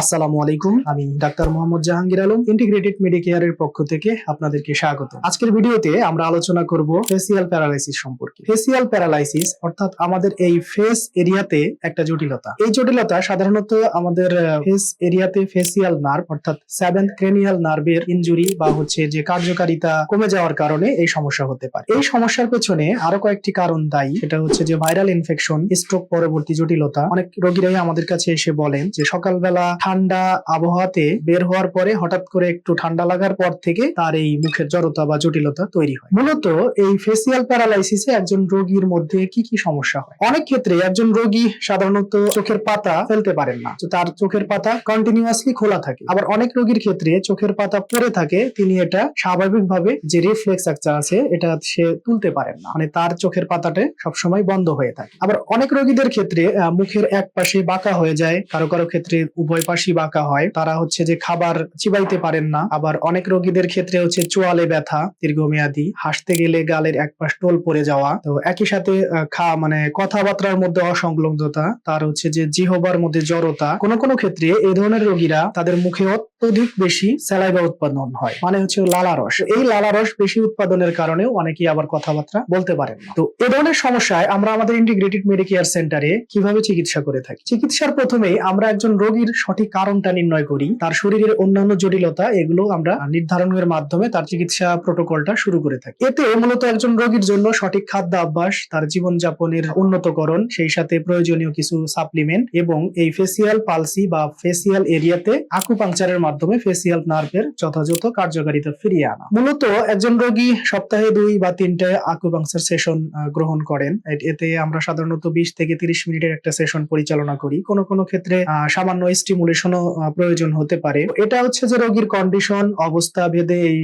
আসসালামু আলাইকুম। আমি ডাক্তার মোহাম্মদ জাহাঙ্গীর আলম ইন্টিগ্রেটেড মেডিকেয়ারের পক্ষ থেকে আপনাদেরকে স্বাগত। আজকের ভিডিওতে আমরা আলোচনা করব ফেসিয়াল প্যারালাইসিস সম্পর্কে। ফেসিয়াল প্যারালাইসিস অর্থাৎ আমাদের এই ফেস এরিয়াতে একটা জটিলতা। এই জটিলতা সাধারণত আমাদের ফেস এরিয়াতে ফেসিয়াল নার্ভ অর্থাৎ সেভেন্থ ক্রেনিয়াল নার্ভের ইনজুরি বা হচ্ছে যে কার্যকারিতা কমে যাওয়ার কারণে এই সমস্যা হতে পারে। এই সমস্যার পেছনে আরও কয়েকটি কারণ দায়ী। সেটা হচ্ছে যে ভাইরাল ইনফেকশন স্ট্রোক পরবর্তী জটিলতা। অনেক রোগীরাই আমাদের কাছে এসে বলেন যে সকালবেলা ঠান্ডা আবহাওয়াতে বের হওয়ার পরে হঠাৎ করে একটু ঠান্ডা লাগার পর থেকে তার এই মুখের জড়তা বা জটিলতা তৈরি হয়। মূলত এই ফেসিয়াল প্যারালাইসিসে একজন রোগীর মধ্যে কি কি সমস্যা হয়? অনেক ক্ষেত্রে একজন রোগী সাধারণত চোখের পাতা ফেলতে পারেন না। তার চোখের পাতা কন্টিনিউয়াসলি খোলা থাকে। আবার অনেক রোগীর ক্ষেত্রে চোখের পাতা পড়ে থাকে, তিনি এটা স্বাভাবিকভাবে যে রিফ্লেক্স স্ট্রাকচার আছে, এটা সে তুলতে পারেন না। মানে তার চোখের পাতাটা সবসময় বন্ধ হয়ে থাকে। আবার অনেক রোগীদের ক্ষেত্রে মুখের এক পাশে বাঁকা হয়ে যায়। কারও কারও ক্ষেত্রে উভয় পাশই বাঁকা হয়। তারা হচ্ছে যে খাবার চিবাইতে পারেন না। আবার অনেক রোগীদের ক্ষেত্রে হচ্ছে চোয়ালে ব্যথা, দীর্ঘমেয়াদী। হাসতে গেলে গালের এক পাশ টোল পড়ে যাওয়া। তো একই সাথে খা মানে কথাবার্তার মধ্যে অসংলগ্নতা, তার হচ্ছে যে জিহবার মধ্যে জড়তা। কোনো কোনো ক্ষেত্রে এই ধরনের রোগীরা তাদের মুখে অত্যধিক বেশি স্যালাইভা উৎপাদন হয় মানে হচ্ছে লালারস এই লালারস বেশি উৎপাদনের কারণে অনেকেই আবার কথাবার্তা বলতে পারেন তো এ ধরনের সমস্যায় আমরা আমাদের ইন্টিগ্রেটেড মেডিকেয়ার সেন্টারে কীভাবে চিকিৎসা করে থাকি? চিকিৎসার প্রথমেই আমরা একজন রোগীর সঠিক কারণটা নির্ণয় করি, তার শরীরের অন্যান্য জটিলতা, এগুলো আমরা নির্ধারণের মাধ্যমে তার চিকিৎসা প্রোটোকলটা শুরু করে থাকি। এতে মূলত একজন রোগীর জন্য সঠিক খাদ্য অভ্যাস, তার জীবনযাপনের উন্নতকরণ, সেই সাথে প্রয়োজনীয় কিছু সাপ্লিমেন্ট এবং এই ফেসিয়াল পালসি বা ফেসিয়াল এরিয়াতে আকুপাংচারের মাধ্যমে ফেসিয়াল নার্ভের যথাযথ কার্যকারিতা ফিরিয়ে আনা। মূলত একজন রোগী সপ্তাহে দুই বা তিনটে আকুপাংচার সেশন গ্রহণ করেন। এতে আমরা সাধারণত বিশ থেকে তিরিশ মিনিটের একটা সেশন পরিচালনা করি। কোনো কোনো ক্ষেত্রে সামান্য স্টিমুলেশনও প্রয়োজন হতে পারে। এটা হচ্ছে যে রোগীর কন্ডিশন অবস্থা ভেদে এই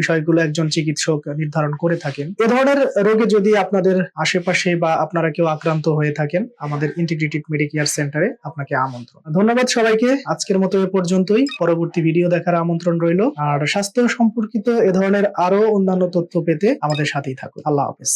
বিষয়গুলো একজন চিকিৎসক নির্ধারণ করে থাকেন। এ ধরনের রোগে যদি আপনাদের আশেপাশে বা আপনারা কেউ আক্রান্ত হয়ে থাকেন, আমাদের ইন্টিগ্রেটেড মেডিকেয়ার সেন্টারে আপনাকে আমন্ত্রণ। ধন্যবাদ সবাইকে। আজকের মতো এ পর্যন্তই। পরবর্তী ভিডিও দেখার আমন্ত্রণ রইল। আর স্বাস্থ্য সম্পর্কিত এ ধরনের আরও অন্যান্য তথ্য পেতে আমাদের সাথেই থাকুন। আল্লাহ হাফেজ।